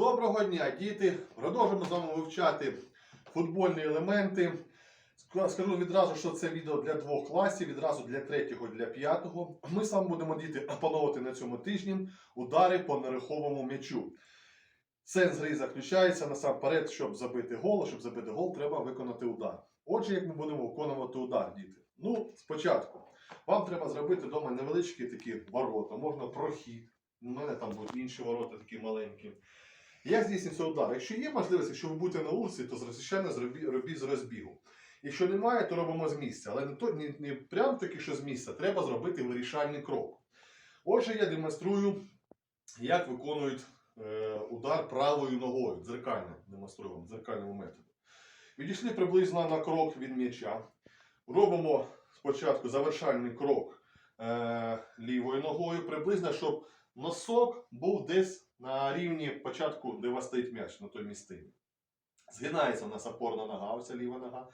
Доброго дня, діти! Продовжуємо з вами вивчати футбольні елементи. Скажу відразу, що це відео для двох класів, відразу для третього для п'ятого. Ми саме будемо діти опановувати на цьому тижні удари по нерухомому м'ячу. Сенс гри заключається насамперед, щоб забити гол, щоб забити гол, треба виконати удар. Отже, як ми будемо виконувати удар, діти? Ну, спочатку, вам треба зробити вдома невеличкі такі ворота, можна прохід. У мене там будуть інші ворота такі маленькі. Як здійснюється удар? Якщо є можливість, якщо ви будете на вулиці, то звичайно робіть з розбігу. Якщо немає, то робимо з місця. Але не, то, не, не прям таки, що з місця, треба зробити вирішальний крок. Отже, я демонструю, як виконують е, удар правою ногою. Дзеркально демонструю вам дзеркальному методу. Відійшли приблизно на крок від м'яча. Робимо спочатку завершальний крок е, лівою ногою, приблизно, щоб носок був десь на рівні початку, де вас стоїть м'яч на той місцині. Згинається у нас опорна нога, ось ліва нога.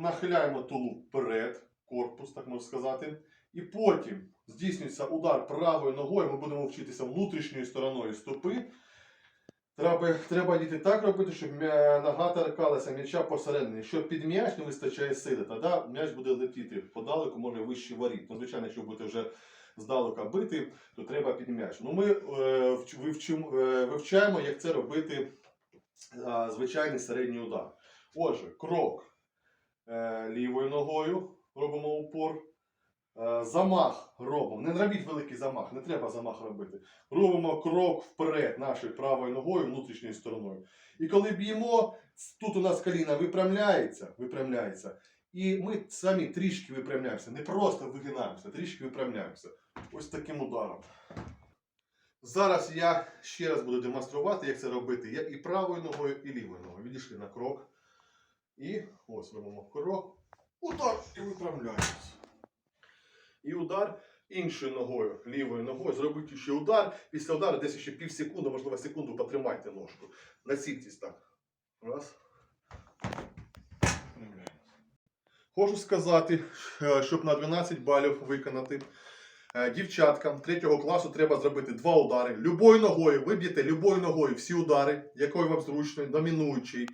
Нахиляємо тулуб вперед, корпус, так можна сказати. І потім здійснюється удар правою ногою. Ми будемо вчитися внутрішньою стороною стопи. Треба, треба діти так робити, щоб нога торкалася м'яча посередині. Якщо під м'яч не вистачає сили, тоді м'яч буде летіти подалеку, може вище воріт. Ну, звичайно, якщо будете вже здалека бити, то треба під м'яч. Ну, ми е, вч- вивчимо- е, вивчаємо, як це робити е, звичайний середній удар. Отже, крок е, лівою ногою робимо упор. Е, замах робимо. Не робіть великий замах, не треба замах робити. Робимо крок вперед нашою правою ногою, внутрішньою стороною. І коли б'ємо, тут у нас коліна випрямляється, випрямляється. І ми самі трішки випрямляємося. Не просто вигинаємося, трішки випрямляємося. Ось таким ударом. Зараз я ще раз буду демонструвати, як це робити. Я і правою ногою, і лівою ногою. Відійшли на крок. І ось робимо крок. Удар і виправляємося. І удар іншою ногою, лівою ногою. Зробіть ще удар. Після удару десь ще пів секунди, можливо, секунду потримайте ножку. Націльтесь так. Раз. Хочу сказати, е, щоб на 12 балів виконати. Е, Дівчаткам 3 класу треба зробити два удари. Любою ногою, виб'єте любою ногою всі удари, якою вам зручно, домінуючий.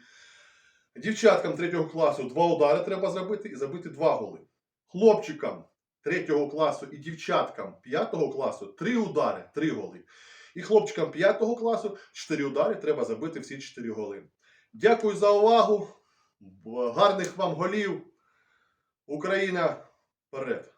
Дівчаткам 3 класу два удари треба зробити і забити два голи. Хлопчикам 3 класу і дівчаткам 5 класу три удари, три голи. І хлопчикам 5 класу 4 удари треба забити всі 4 голи. Дякую за увагу. Гарних вам голів. Україна вперед!